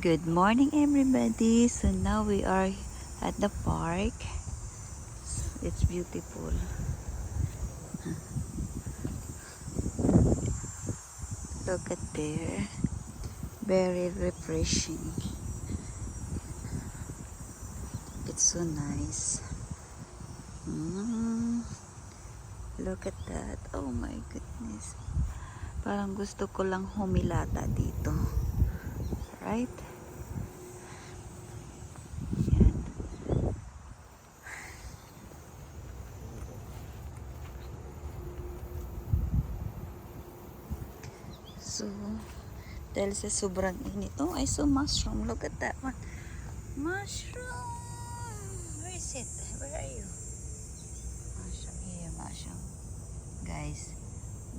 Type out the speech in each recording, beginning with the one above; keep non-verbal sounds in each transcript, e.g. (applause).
Good morning everybody. So now we are at the park. It's beautiful. (laughs) Look at there. Very refreshing. It's so nice. Mm. Look at that. Oh my goodness. Parang gusto ko lang humilata dito. Right? Yan. So, dahil sa sobrang init. Oh, I saw mushroom. Look at that one. Mushroom! Where is it? Where are you? Mushroom here, mushroom. Guys,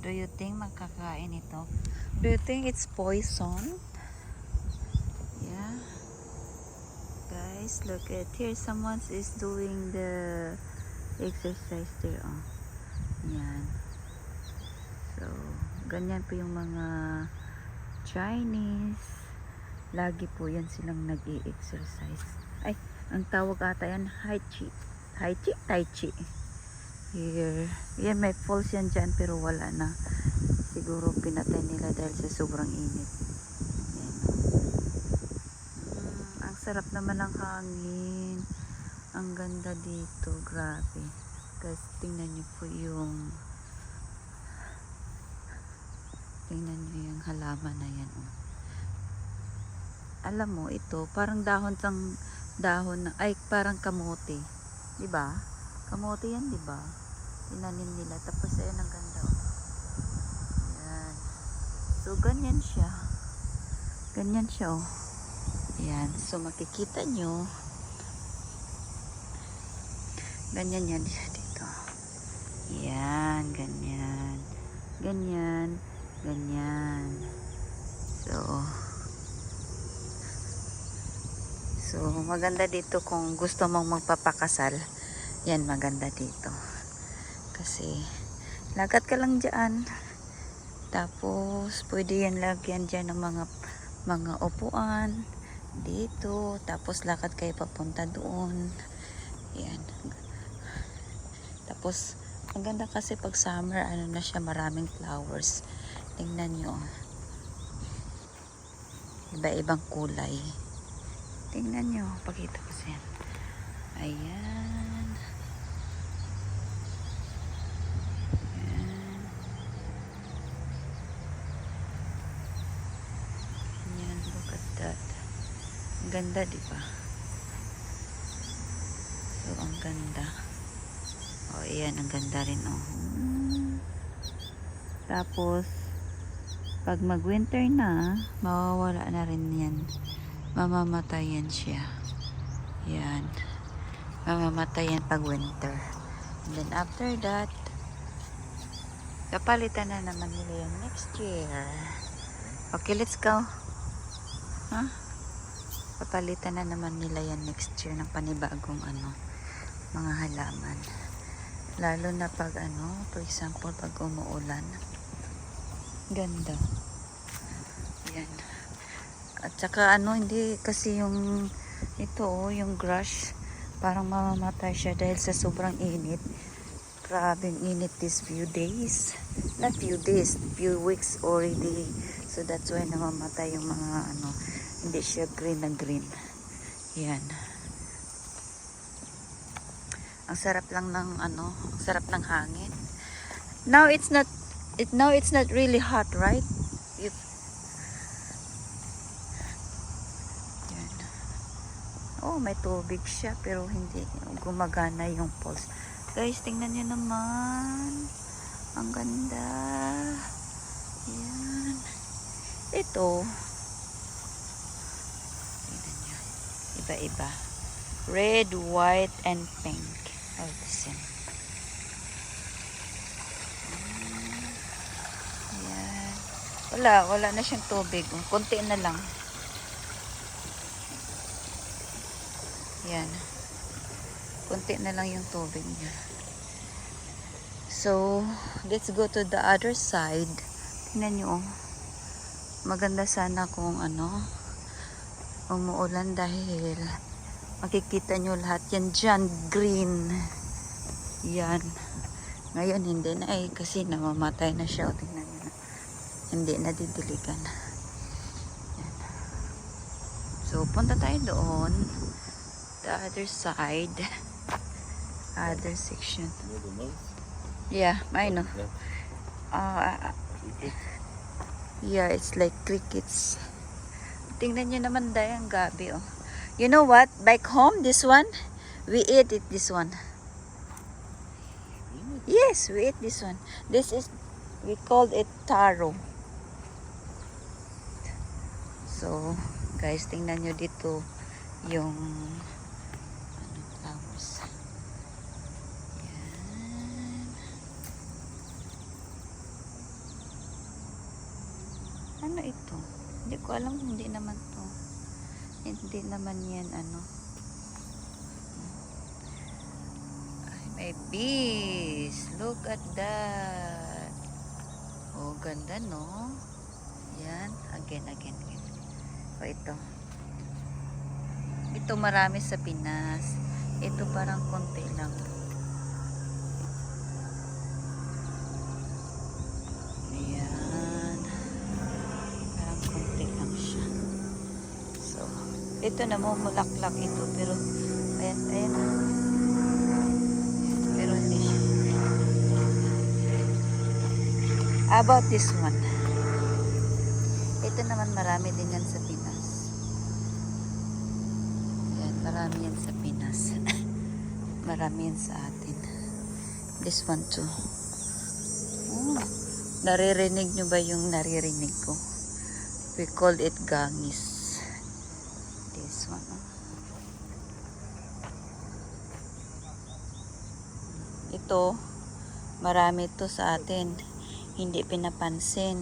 do you think makakain ito? Do you think it's poison? Yeah. Guys, look at here. Someone is doing the exercise there. Oh. Yan. Ganyan po yung mga Chinese. Lagi po yan silang nag exercise Ay, ang tawag ata yan, Tai Chi. Tai Chi? Tai Chi. Here. Yan, may falls yan dyan pero wala na. Siguro pinatay nila dahil sa sobrang init. Yan. Mm, ang sarap naman ng hangin. Ang ganda dito. Grabe. Guys, tingnan niyo po yung tingnan niyo yung halaman na yan. Oh. Alam mo, ito, parang dahon sang dahon na, ay, parang kamote. Di ba? Kamote yan, di ba? Tinanim nila. Tapos, ayan, ang ganda. Oh. Yan. So, ganyan siya. Ganyan siya, oh. Yan. So, makikita nyo. Ganyan yan siya dito. Yan. Ganyan. Ganyan. Ganyan. So, so, maganda dito kung gusto mong magpapakasal. Yan, maganda dito. Kasi, lagat ka lang dyan. Tapos, pwede yan lagyan dyan ng mga mga upuan dito. Tapos, lakad kayo papunta doon. Yan. Tapos, ang ganda kasi pag summer, ano na siya, maraming flowers. Tingnan nyo. Iba-ibang kulay. Tingnan nyo. Pakita ko siya. Ayan. Ayan. Ayan, look at that. Ang ganda, di ba? So, ang ganda. Oh, ayan, ang ganda rin, oh. Hmm. Tapos, pag mag-winter na, mawawala na rin yan. Mamamatay yan siya. Yan. Mamamatay yan pag winter. And then after that, kapalitan na naman nila yan next year. Okay, let's go. Ha? Papalitan na naman nila yan next year ng panibagong ano, mga halaman. Lalo na pag ano, for example, pag umuulan. Ganda. Yan. At saka ano, hindi kasi yung ito oh, yung grass parang mamamatay siya dahil sa sobrang init. Grabing init these few days. Not few days, few weeks already. So that's why namamatay yung mga ano, hindi siya green na green. Yan. Ang sarap lang ng ano, ang sarap ng hangin. Now it's not it now it's not really hot, right? You, yan. Oh, may tubig siya pero hindi gumagana yung pulse. Guys, tingnan niyo naman. Ang ganda. Yan. Ito. Tingnan niyo. Iba-iba. Red, white, and pink. All the same. Yan. Wala, wala na siyang tubig. Kunti na lang. Yan. Kunti na lang yung tubig niya. So, let's go to the other side. Tingnan nyo. oh. Maganda sana kung ano, umuulan dahil makikita nyo lahat yan dyan, green. Yan. Ngayon hindi na eh kasi namamatay na siya. O, tingnan nyo. Hindi na didiligan. Yan. So, punta tayo doon. The other side. Other section. Yeah, I know. Uh? Yeah, it's like crickets. Tingnan nyo naman dahil ang gabi, oh. You know what? Back home, this one, we ate it, this one. Yes, we ate this one. This is, we called it taro. So, guys, tingnan nyo dito yung ano, flowers. Yan. Ano ito? Hindi ko alam, hindi naman to. Hindi naman yan, ano. Ay, may bees. Look at that. Oh, ganda, no? Yan. Again, again, again. O, ito. Ito marami sa Pinas. Ito parang konti lang. Ayan. Parang konti lang siya. So, ito na mumulaklak ito. Pero, ayan, ayan. Pero hindi siya. About this one? Ito naman marami din yan sa Pinas. Yan, marami yan sa Pinas. (laughs) marami yan sa atin. This one too. Oh, naririnig nyo ba yung naririnig ko? We call it gangis. This one. oh. Ito, marami to sa atin. Hindi pinapansin.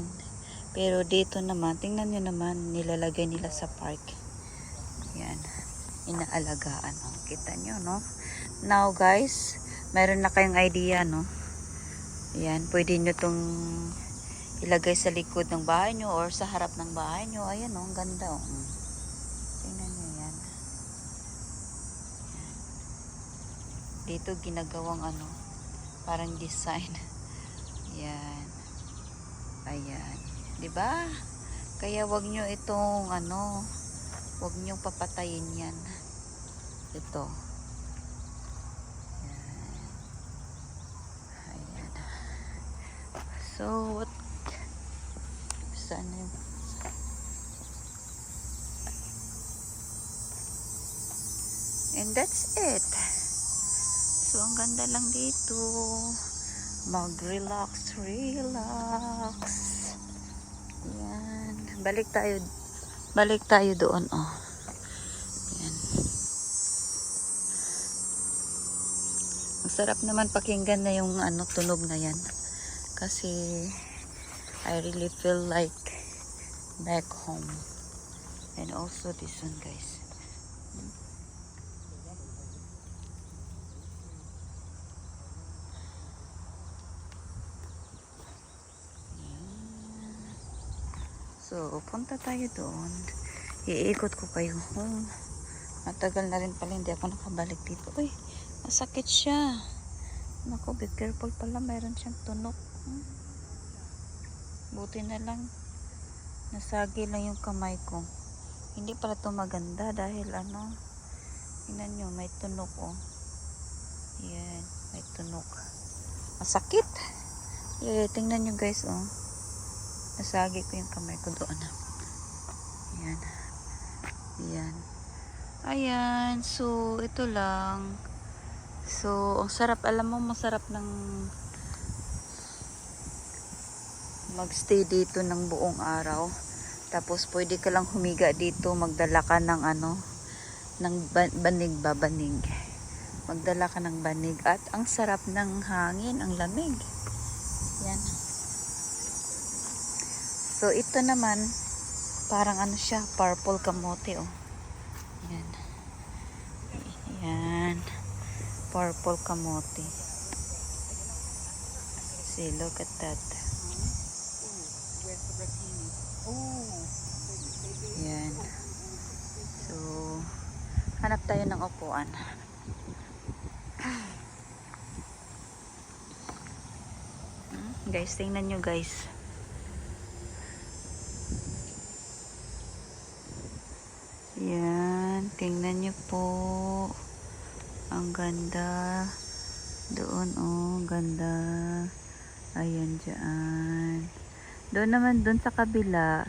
Pero dito naman, tingnan nyo naman, nilalagay nila sa park. Inaalagaan. Oh. Kita nyo, no? Now, guys, meron na kayong idea, no? Yan, pwede nyo tong ilagay sa likod ng bahay nyo or sa harap ng bahay nyo. Ayan, oh, ang ganda, oh. Mm. Tingnan nyo yan. Dito ginagawang ano, parang design. Yan. (laughs) Ayan. 'Di ba? Kaya wag nyo itong ano, wag nyo papatayin 'yan. Ito. Ayan. So, what saan yun? And that's it. So, ang ganda lang dito. Mag-relax, relax. Yan. Balik tayo. Balik tayo doon, oh. Ang sarap naman pakinggan na yung ano, tunog na yan. Kasi, I really feel like back home. And also this one, guys. So, punta tayo doon. Iikot ko kayo. Oh, matagal na rin pala hindi ako nakabalik dito. Uy, masakit siya. Naku, be careful pala. Mayroon siyang tunok. Hmm. Buti na lang. Nasagi lang yung kamay ko. Hindi pala to maganda dahil ano, tingnan nyo, may tunok oh. Yan, may tunok. Masakit. Yeah, tingnan nyo guys oh. Nasagi ko yung kamay ko doon. Ayan. Ayan. Ayan. So, ito lang. So, ang sarap. Alam mo, masarap ng magstay dito ng buong araw. Tapos, pwede ka lang humiga dito. Magdala ka ng ano, ng ba- banig ba, banig. Magdala ka ng banig. At ang sarap ng hangin, ang lamig. Yan. So, ito naman, parang ano siya, purple kamote, oh. Yan. Purple kamote. See, look at that. Yan. Hanap tayo ng upuan. Hmm, Guys, tingnan nyo guys. Yan, tingnan nyo po. Ang ganda. Doon, oh, ganda. Ayan, dyan. Doon naman, doon sa kabila,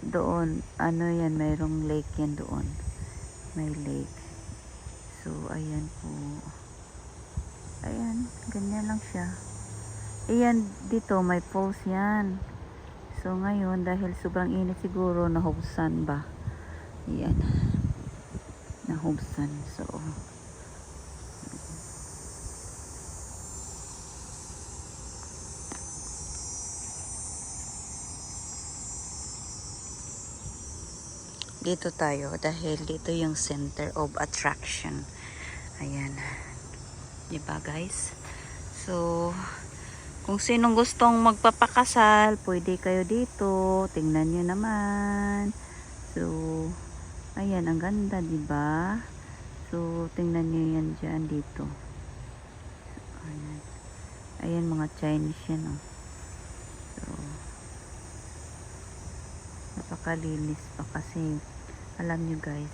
doon, ano yan, mayroong lake yan doon. May lake. So, ayan po. Ayan, ganyan lang siya. Ayan, dito, may falls yan. So, ngayon, dahil sobrang init siguro, nahubsan ba? Ayan. Nahubsan. So, dito tayo dahil dito yung center of attraction. Ayan. Diba guys? So, kung sinong gustong magpapakasal, pwede kayo dito. Tingnan nyo naman. So, ayan, ang ganda, diba? So, tingnan nyo yan dyan dito. Ayan. Ayan, mga Chinese yan, oh. Napakalinis pa kasi alam nyo guys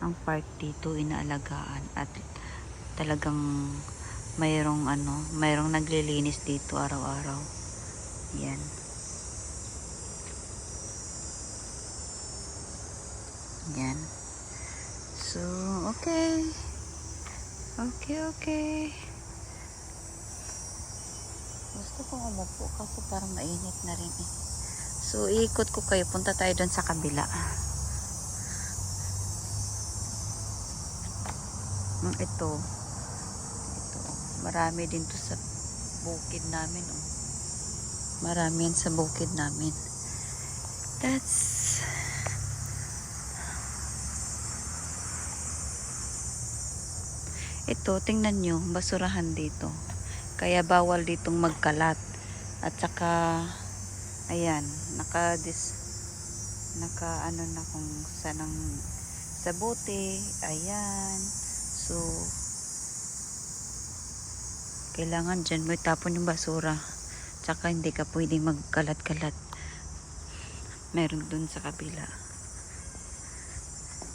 ang park dito inaalagaan at talagang mayroong ano mayroong naglilinis dito araw-araw. Yan. Yan. So okay. Okay okay. Gusto kong umupo kasi parang mainit na rin eh So, iikot ko kayo. Punta tayo doon sa kabila. Mm, Ito. Ito. Marami din to sa bukid namin. Oh. Marami yan sa bukid namin. That's... Ito, tingnan nyo. Basurahan dito. Kaya bawal ditong magkalat. At saka ayan naka dis naka ano na kung sanang sa bote ayan. So kailangan dyan mo itapon yung basura. Tsaka hindi ka pwedeng magkalat-kalat. Meron dun sa kabila.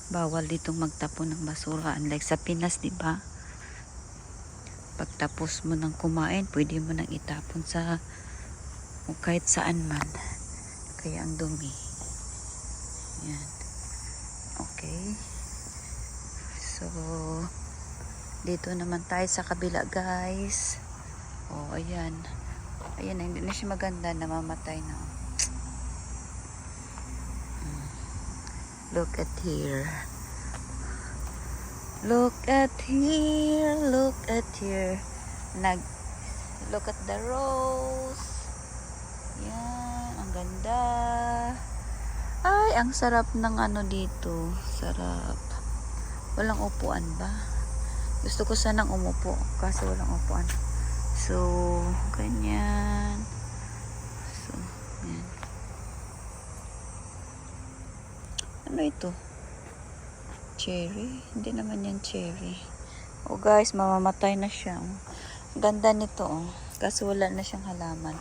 Bawal ditong magtapon ng basura unlike sa Pinas di ba? Pagtapos mo ng kumain pwede mo nang itapon sa o kahit saan man. Kaya ang dumi. Yan. Okay. So dito naman tayo sa kabila guys. Oh ayan. Ayan hindi na siya maganda. Namamatay na. Mm. look at here. Look at here. Look at here. Nag look at the rose yan, ang ganda. Ay, ang sarap ng ano dito. Sarap. Walang upuan ba? Gusto ko sanang umupo kasi walang upuan. So, ganyan. So, yan. Ano ito? Cherry? Hindi naman yan cherry. Oh guys, mamamatay na siya. Ganda nito oh. Kasi wala na siyang halaman.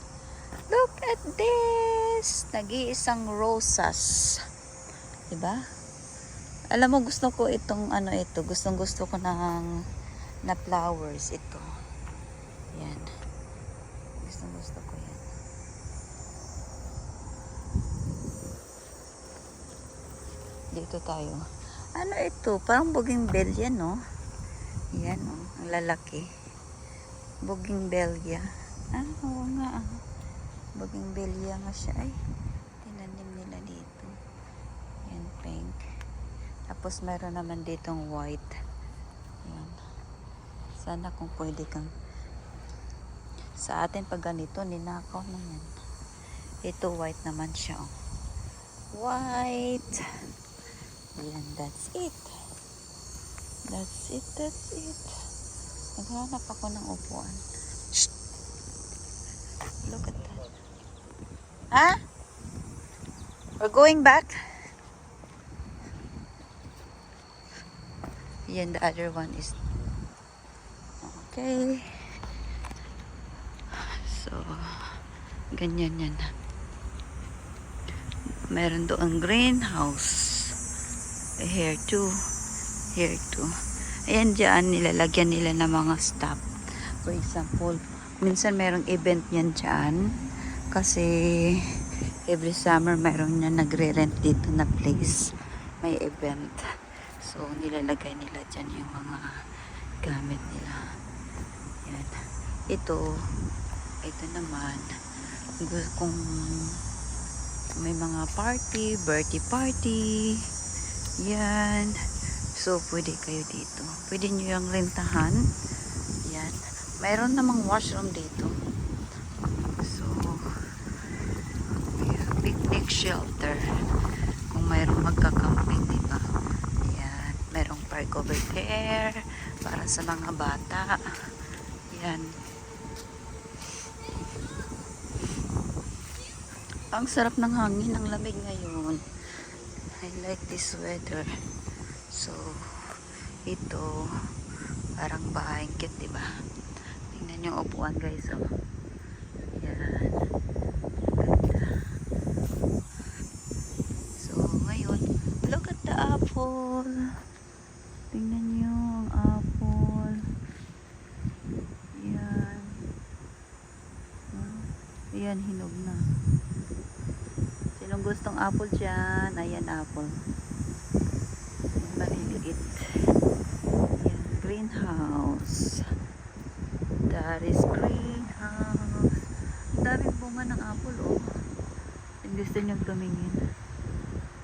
Look at this! Nag-iisang rosas. Diba? Alam mo, gusto ko itong ano ito. Gustong gusto ko ng na flowers ito. Yan. Gustong gusto ko yan. Dito tayo. Ano ito? Parang buging belya, no? Yan, oh. Ang lalaki. Buging belya. Ah, nga. ah. Baging belya nga siya ay tinanim nila dito. Yan pink. Tapos meron naman ditong white. Yan. Sana kung pwede kang sa atin pag ganito ninakaw na yan. Ito white naman siya. Oh. White. Yan, that's it. That's it, that's it. Naghanap ako ng upuan. Look at. Huh? We're going back. Yan, the other one is... Okay. So, ganyan yan. Meron doon greenhouse. Here too. Here too. Ayan dyan, nilalagyan nila ng mga stuff. For example, minsan merong event yan dyan. Kasi every summer mayroon na nagre-rent dito na place. May event. So, nilalagay nila dyan yung mga gamit nila. Yan. Ito, ito naman, kung may mga party, birthday party, yan. So, pwede kayo dito. Pwede nyo yung rentahan. Yan. Mayroon namang washroom dito. So, yeah, picnic shelter. Kung mayroong magka-camping, di ba? Yan. Mayroong park over there para sa mga bata. Yan. Ang sarap ng hangin, ang lamig ngayon. I like this weather. So, ito, parang bahay kit, di ba? Tingnan yung upuan, guys, oh. Yan. Ganda. So, ngayon, look at the apple. Tingnan nyo ang apple. Yan. Oh, Ayan, hinog na. Gustong apple dyan? Ayan, apple. Maliliit. Ayan, greenhouse. That is greenhouse. Ang daming bunga ng apple, oh. Kung gusto nyo tumingin.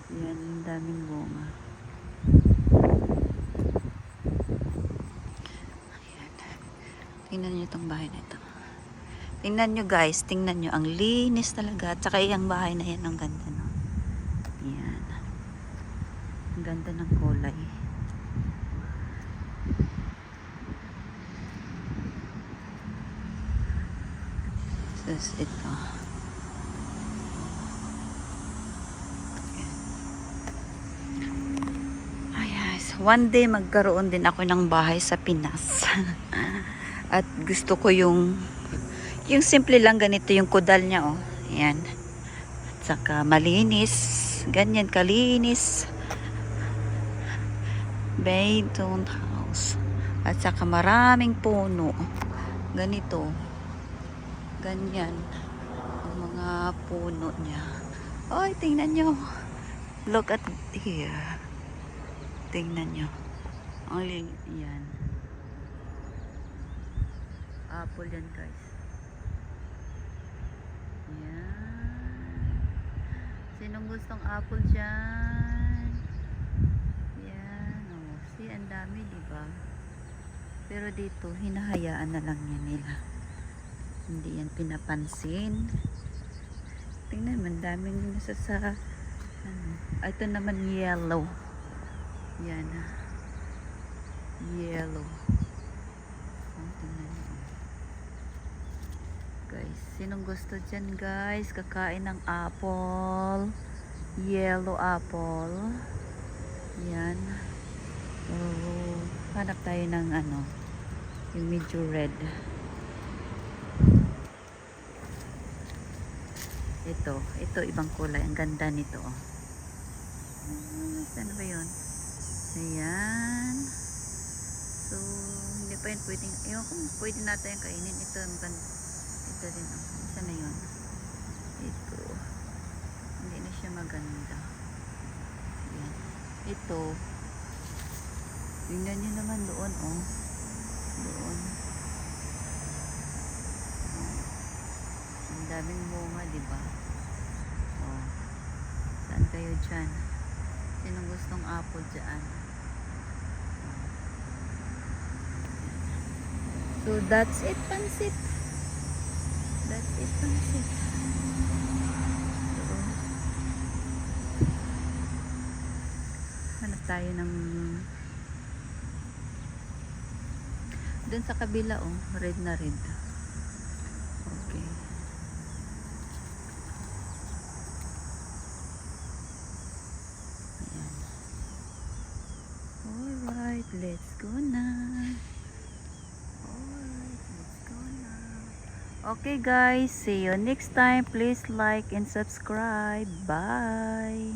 Ayan, ang daming bunga. Ayan. Tingnan nyo itong bahay na ito. Tingnan nyo guys, tingnan nyo. Ang linis talaga. At saka yung bahay na yan, ang ganda no. Yan. Ang ganda ng kulay. Tapos ito. Ay, guys. One day magkaroon din ako ng bahay sa Pinas. (laughs) At gusto ko yung yung simple lang ganito yung kudal niya oh. Ayan. At saka malinis. Ganyan kalinis. Bayton house. At saka maraming puno. Ganito. Ganyan. Ang mga puno niya. Ay, tingnan nyo. Look at here. Tingnan nyo. Ang ling- yan. Apple yan guys. Yan. Sinong gustong apple dyan? Yan. Oh, see, ang dami, di ba? Pero dito, hinahayaan na lang yan nila. Hindi yan pinapansin. Tingnan mo, ang daming nasa sa... Ano, ah, ito naman yellow. Yan. Yellow. Oh, tingnan nyo. Guys, sinong gusto dyan guys? Kakain ng apple. Yellow apple. Yan. Oh, hanap tayo ng ano, yung medyo red. Ito, ito ibang kulay. Ang ganda nito. Oh. Ah, saan ba yun? Ayan. So, hindi pa yun pwedeng, ewan kung pwede natin kainin. Ito, ang ganda. Ito din. Oh. Saan na yun? Ito. Hindi na siya maganda. Ayan. Ito. Tingnan nyo naman doon, oh. Doon. Oh. Ang daming bunga, di ba? Oh. Saan kayo dyan? Sinong gustong apple dyan? So, that's it, pansit. That's it, pansit. So, hanap tayo ng dun sa kabila oh red na red okay ayan Alright, let's go na. Alright, let's go na. Okay guys, see you next time. Please like and subscribe. Bye.